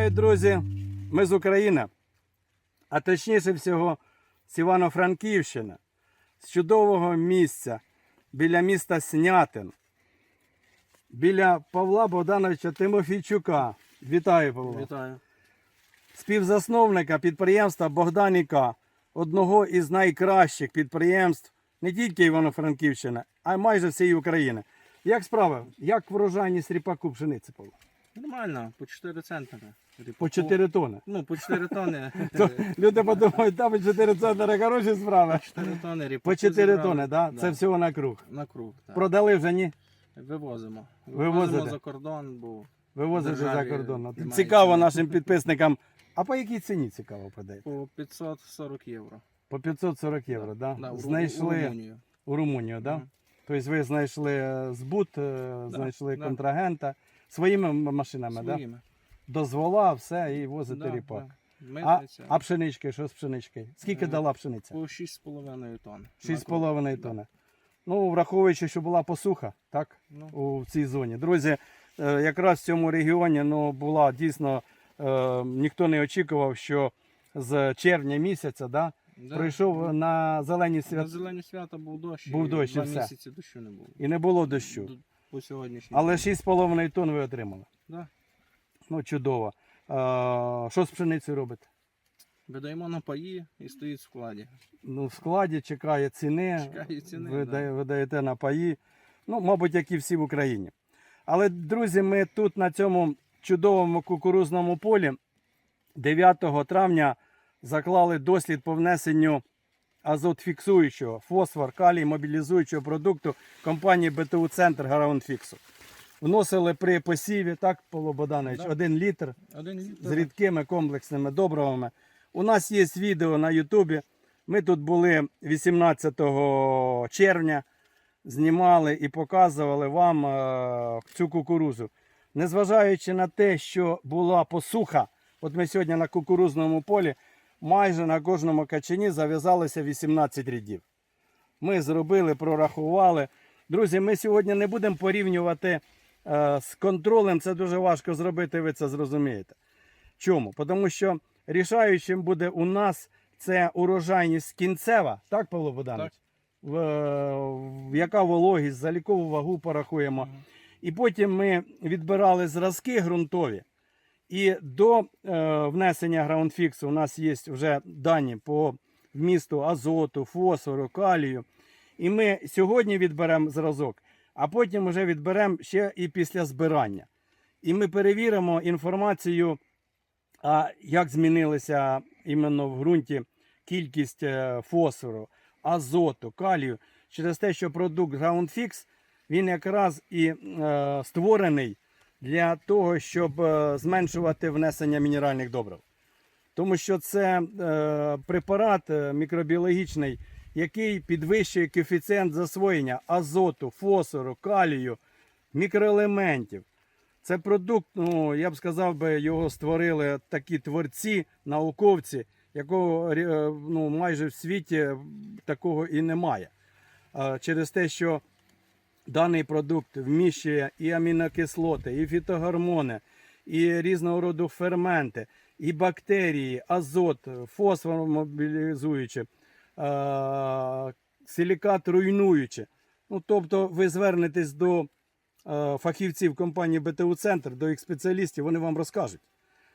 Вітаю, друзі! Ми з України, а точніше всього з Івано-Франківщини, з чудового місця біля міста Снятин, біля Павла Богдановича Тимофійчука. Вітаю, Павло! Вітаю. Співзасновника підприємства Богданіка, одного із найкращих підприємств не тільки Івано-Франківщини, а й майже всієї України. Як справа? Як врожайність ріпаку пшениці, Павло? Нормально, по 4 центнери. По 4 тони. Ну, по 4 тони. Люди подумають, там по 4 центри хороші справи. 4 тони ріпаку. По 4 зібрали. тони, да? це всього на круг. На круг. Так. Продали вже ні? Вивозимо. Вивозимо за кордон, бо Вивозить вже за кордон. Цікаво нашим підписникам. А по якій ціні цікаво продаєте? по 540 євро. По 540 євро, у Знайшли у Румунію? Мгм. Тобто ви знайшли збут, е, знайшли контрагента своїми машинами, да? Своїми. дозвола, все, і возите Да, ріпак. да. А, а пшенички, що з пшенички? Скільки Е, дала пшениця? По 6,5 тонн. 6,5 Да. тонни. Ну, враховуючи, що була посуха, так? Ну, у цій зоні. Друзі, е, якраз в цьому регіоні ну, була дійсно, е, ніхто не очікував, що з червня місяця да, да. пройшов на зелені На свят зелені свята був дощ. Був і дощ, і Два все. місяці дощу не було. і не було дощу. Д- По сьогоднішній. Але 6,5 тонн ви отримали. Да. Ну, чудово. Е, Що з пшеницею робите? Видаємо на паї і стоїть в складі. Ну, в складі чекає ціни, Чекає ціни, ви, да. ви даєте на паї. Ну, мабуть, як і всі в Україні. Але, друзі, ми тут на цьому чудовому кукурузному полі 9 травня заклали дослід по внесенню азотфіксуючого, фосфор, калій, мобілізуючого продукту компанії БТУ Центр Гараунфіксу. Вносили при посіві, так, Павло Богданович, Да. один літр Один літр. з рідкими комплексними добривами. У нас є відео на Ютубі. Ми тут були 18 червня, знімали і показували вам е, цю кукурузу. Незважаючи на те, що була посуха, от ми сьогодні на кукурузному полі, майже на кожному качані зав'язалося 18 рядів. Ми зробили, прорахували. Друзі, ми сьогодні не будемо порівнювати е, з контролем. Це дуже важко зробити, ви це зрозумієте. Чому? Тому що рішаючим буде у нас це урожайність кінцева, так, Павло Богданович? В, в яка вологість, залікову вагу порахуємо. Мгм. І потім ми відбирали зразки ґрунтові. І до е, внесення граундфіксу у нас є вже дані по вмісту азоту, фосфору, калію. І ми сьогодні відберемо зразок, а потім вже відберемо ще і після збирання. І ми перевіримо інформацію, а як змінилася іменно в ґрунті кількість е, фосфору, азоту, калію, через те, що продукт GroundFix, він якраз і е, створений для того, щоб е, зменшувати внесення мінеральних добрив. Тому що це е, препарат е, мікробіологічний, який підвищує коефіцієнт засвоєння азоту, фосфору, калію, мікроелементів. Це продукт, ну я б сказав би, його створили такі творці, науковці, якого ну, майже в світі такого і немає. Через те, що даний продукт вміщує і амінокислоти, і фітогормони, і різного роду ферменти, і бактерії, азот, фосфор мобілізуючи, силікат руйнуючи. Ну, тобто ви звернетесь до фахівців компанії БТУ Центр, до їх спеціалістів, вони вам розкажуть.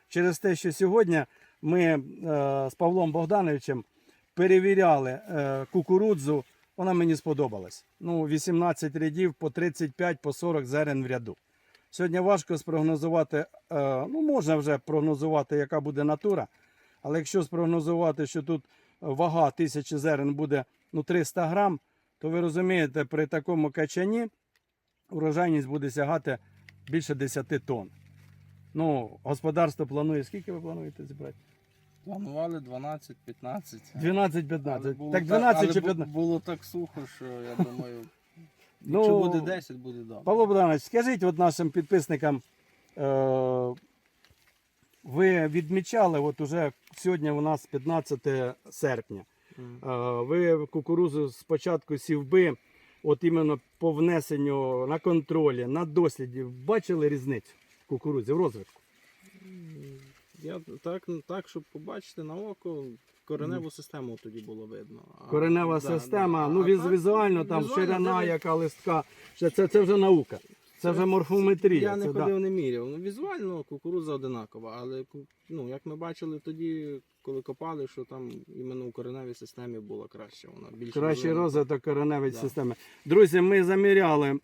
Через те, що сьогодні ми е, з Павлом Богдановичем перевіряли е, кукурудзу, вона мені сподобалась. Ну, 18 рядів по 35 по 40 зерен в ряду. Сьогодні важко спрогнозувати, е, ну можна вже прогнозувати, яка буде натура, але якщо спрогнозувати, що тут вага тисячі зерен буде ну, 300 грам, то ви розумієте, при такому качані урожайність буде сягати більше 10 тонн. Ну, господарство планує, скільки ви плануєте зібрати? Планували 12-15. 12-15. Так 12 але чи бу- 15. Було так сухо, що я думаю, Ну, якщо буде 10, буде добре. Павло Богданович, скажіть от нашим підписникам, е, ви відмічали, от уже сьогодні у нас 15 серпня. Е, Ви кукурузу спочатку сівби, от іменно по внесенню на контролі, на досліді, бачили різницю в кукурудзі, в розвитку? Я так, так, щоб побачити на око, кореневу систему тоді було видно. А, Коренева да, система, да. ну А віз- так, візуально там візуально ширина, це- яка листка. Це, це, це вже наука. Це, вже морфометрія. Я не це, да. ходив, не міряв. Ну, візуально кукурудза одинакова, але ку- ну, як ми бачили тоді, коли копали, що там іменно у кореневій системі було краще. Вона більше Кращий розвиток кореневої Да. системи. Друзі, ми заміряли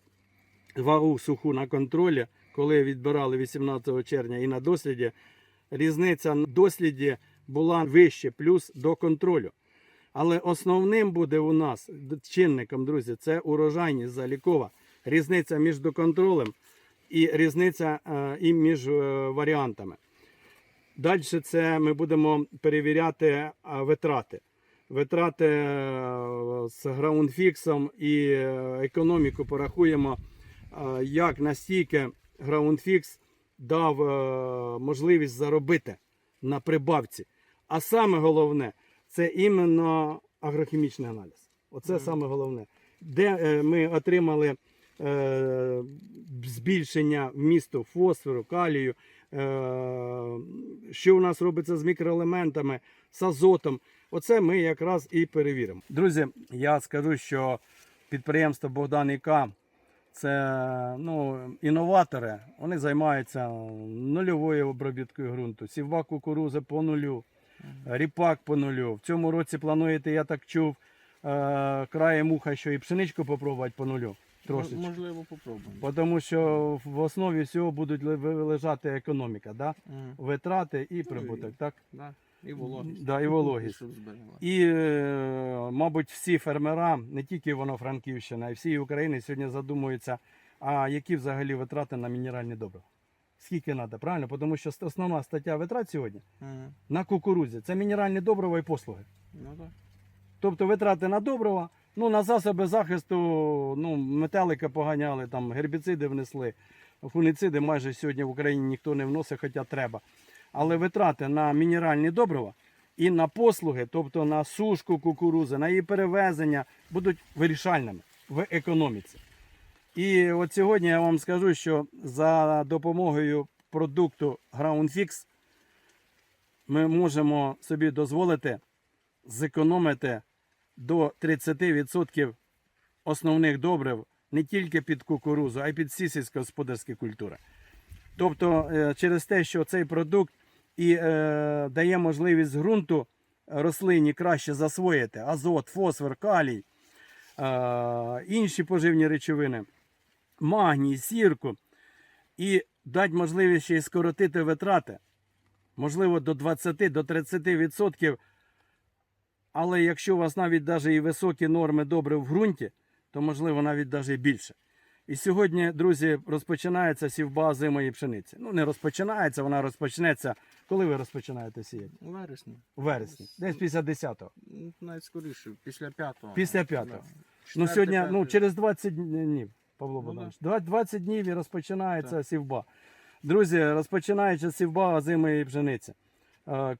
вагу суху на контролі, коли відбирали 18 червня і на досліді. Різниця на досліді була вище, плюс до контролю. Але основним буде у нас чинником, друзі, це урожайність залікова. Різниця між доконтролем і різниця е, і між е, варіантами. Далі це ми будемо перевіряти е, витрати. Витрати з граундфіксом і економіку порахуємо, як настільки граундфікс дав е, можливість заробити на прибавці. А саме головне це іменно агрохімічний аналіз. Оце Мгм. саме головне. Де е, ми отримали е, збільшення вмісту фосфору, калію, е, що у нас робиться з мікроелементами, з азотом. Оце ми якраз і перевіримо. Друзі, я скажу, що підприємство Богдан ІК це ну, інноватори. Вони займаються нульовою обробіткою ґрунту, сівба кукурузи по нулю, ріпак по нулю. В цьому році плануєте, я так чув, е, краєм уха, що і пшеничку попробувати по нулю. Трошечки. Можливо, попробуємо. Тому що в основі всього будуть лежати економіка, да? Витрати і Ну, прибуток. і- Так? Да. І вологість. Да, і вологість. І, е, мабуть, всі фермера, не тільки Івано-Франківщина, а й всі України сьогодні задумуються, а які взагалі витрати на мінеральні добрива. Скільки треба, правильно? Тому що основна стаття витрат сьогодні Мгм. на кукурудзі це мінеральні добрива і послуги. Ну так. Тобто витрати на добрива, ну на засоби захисту, ну, метелика поганяли, там гербіциди внесли, фунициди майже сьогодні в Україні ніхто не вносить, хоча треба. Але витрати на мінеральні добрива і на послуги, тобто на сушку кукурузи, на її перевезення, будуть вирішальними в економіці. І от сьогодні я вам скажу, що за допомогою продукту GroundFix ми можемо собі дозволити зекономити до 30% основних добрив не тільки під кукурузу, а й під всі сільськогосподарські культури. Тобто, е, через те, що цей продукт і е, дає можливість ґрунту рослині краще засвоїти азот, фосфор, калій, е, інші поживні речовини, магній, сірку, і дати можливість ще й скоротити витрати, можливо, до 20-30%. Але якщо у вас навіть даже і високі норми добре в ґрунті, то можливо навіть навіть більше. І сьогодні, друзі, розпочинається сівба зимої пшениці. Ну, не розпочинається, вона розпочнеться. Коли ви розпочинаєте сіяти? У вересні. У вересні. Десь після 10-го. Ну, Навіть скоріше, після п'ятого. Після п'ятого. Да. Ну, сьогодні, ну, через 20 днів, Павло Ну, Богданович. 20 днів і розпочинається Так. сівба. Друзі, розпочинається сівба озимої пшениці. Е,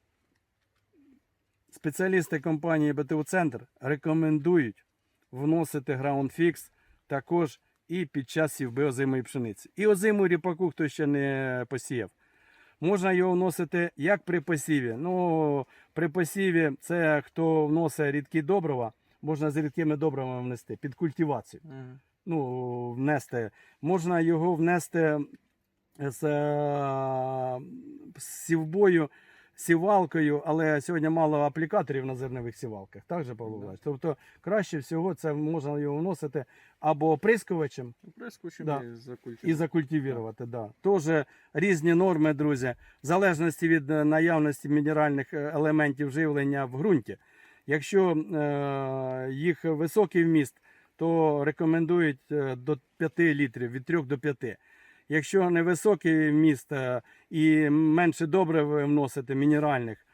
Спеціалісти компанії БТУ Центр рекомендують вносити GroundFix також і під час сівби озимої пшениці. І озиму ріпаку, хто ще не посіяв. Можна його вносити як при посіві. Ну, при посіві це хто вносить рідкі добрива, можна з рідкими добривами внести під культивацію. Ну, внести. Можна його внести з е, з сівбою, сівалкою, але сьогодні мало аплікаторів на зернових сівалках. Так же, Павло Да. Тобто краще всього це можна його вносити або оприскувачем, Прискочимо Да. і закультивувати. і закультивувати. Да. Теж різні норми, друзі, в залежності від е, наявності мінеральних е, елементів живлення в ґрунті. Якщо е, їх високий вміст, то рекомендують е, до 5 літрів, від 3 до 5. Якщо невисокий вміст е, і менше добре ви вносите мінеральних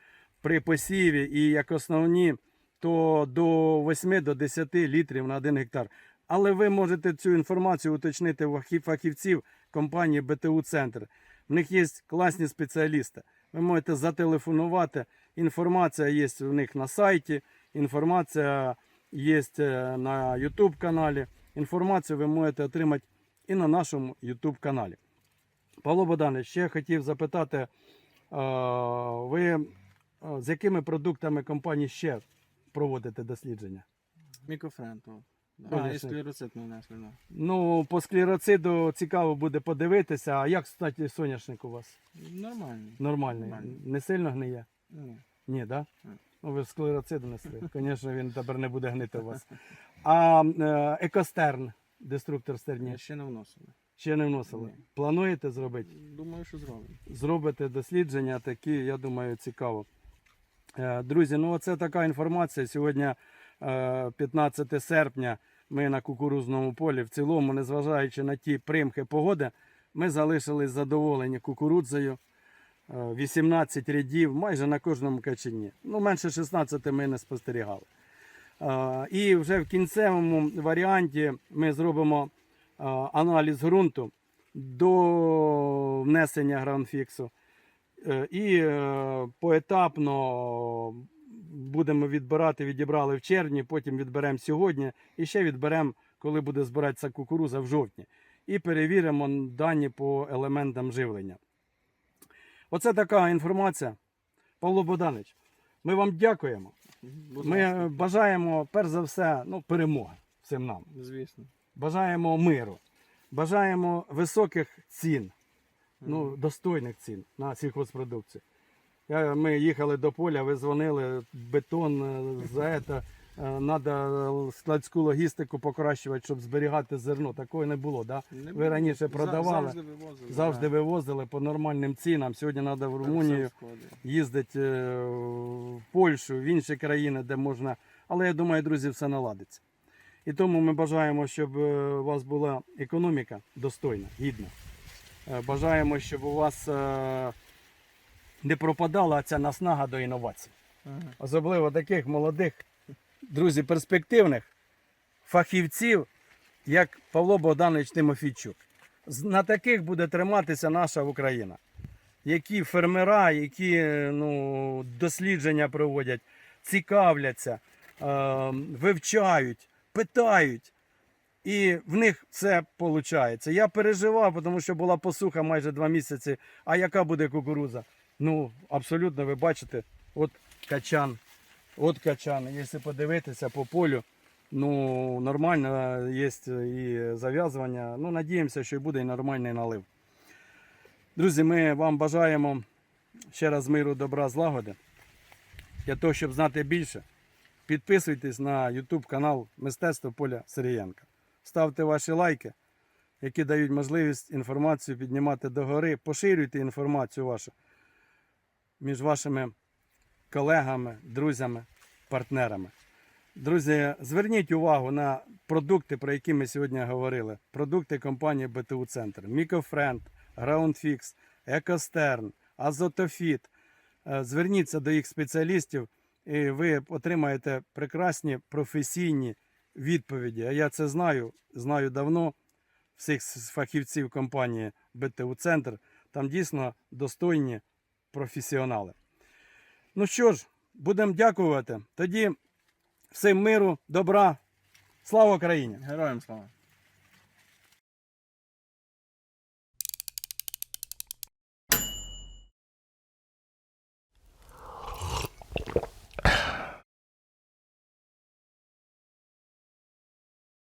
при посіві і як основні, то до 8 до 10 літрів на 1 гектар. Але ви можете цю інформацію уточнити фахів- фахівців компанії БТУ Центр. В них є класні спеціалісти. Ви можете зателефонувати. Інформація є в них на сайті, інформація є е, на YouTube каналі. Інформацію ви можете отримати і на нашому YouTube каналі. Павло Богданович, ще хотів запитати ви з якими продуктами компанії ще проводите дослідження? Мікрофренту. А, і склероцит ми внесли. Ну, по склероциду цікаво буде подивитися. А як, кстати, соняшник у вас? Нормально. Нормальний. Нормальний. Не сильно гниє? Ні. Ні, так? Да? Ну, ви ж склероцид несли. Звісно, він тепер не буде гнити у вас. А е, екостерн, деструктор стерні, ще не вносили. ще не вносили. Ні. Плануєте зробити? Думаю, що зробимо. Зробите дослідження такі, я думаю, цікаво. Е, Друзі, ну оце така інформація. Сьогодні е, 15 серпня. Ми на кукурузному полі. В цілому, незважаючи на ті примхи погоди, ми залишились задоволені кукурудзою. Е, 18 рядів майже на кожному качані. Ну, менше 16 ми не спостерігали. І вже в кінцевому варіанті ми зробимо аналіз ґрунту до внесення гранфіксу. Е, І е, поетапно будемо відбирати, відібрали в червні, потім відберемо сьогодні і ще відберемо, коли буде збиратися кукуруза в жовтні. І перевіримо дані по елементам живлення. Оце така інформація. Павло Богданович, ми вам дякуємо. Ми е, бажаємо, перш за все, ну, перемоги всім нам. Звісно. Бажаємо миру, бажаємо високих цін, ну, достойних цін на сільхозпродукцію. Я, ми їхали до поля, ви дзвонили, бетон е, за це. Треба складську логістику покращувати, щоб зберігати зерно. Такого не було. Да? Не Ви раніше продавали, Завжди вивозили. Завжди вивозили по нормальним цінам. Сьогодні треба в Румунію їздити е, в Польщу, в інші країни, де можна. Але я думаю, друзі, все наладиться. І тому ми бажаємо, щоб е, у вас була економіка достойна, гідна. Е, Бажаємо, щоб у вас е, не пропадала ця наснага до інновацій. Особливо таких молодих, друзі, перспективних фахівців, як Павло Богданович Тимофійчук. На таких буде триматися наша Україна. Які фермера, які е, ну, дослідження проводять, цікавляться, е, вивчають, питають. І в них це виходить. Я переживав, тому що була посуха майже два місяці. А яка буде кукуруза? Ну, абсолютно, ви бачите, от качан. От качан. Якщо подивитися по полю, ну нормально є і зав'язування. Ну, надіємося, що буде і нормальний налив. Друзі, ми вам бажаємо ще раз миру, добра, злагоди. Для того, щоб знати більше, підписуйтесь на YouTube канал Мистецтво Поля Сирієнка. Ставте ваші лайки, які дають можливість інформацію піднімати догори. Поширюйте інформацію вашу між вашими колегами, друзями, партнерами. Друзі, зверніть увагу на продукти, про які ми сьогодні говорили. Продукти компанії БТУ Центр. Мікофренд, Groundfix, Екостерн, Азотофіт. Е, Зверніться до їх спеціалістів, і ви отримаєте прекрасні професійні відповіді. А я це знаю, знаю давно всіх фахівців компанії БТУ Центр. Там дійсно достойні професіонали. Ну що ж, будемо дякувати. Тоді всім миру, добра. Слава Україні! Героям слава.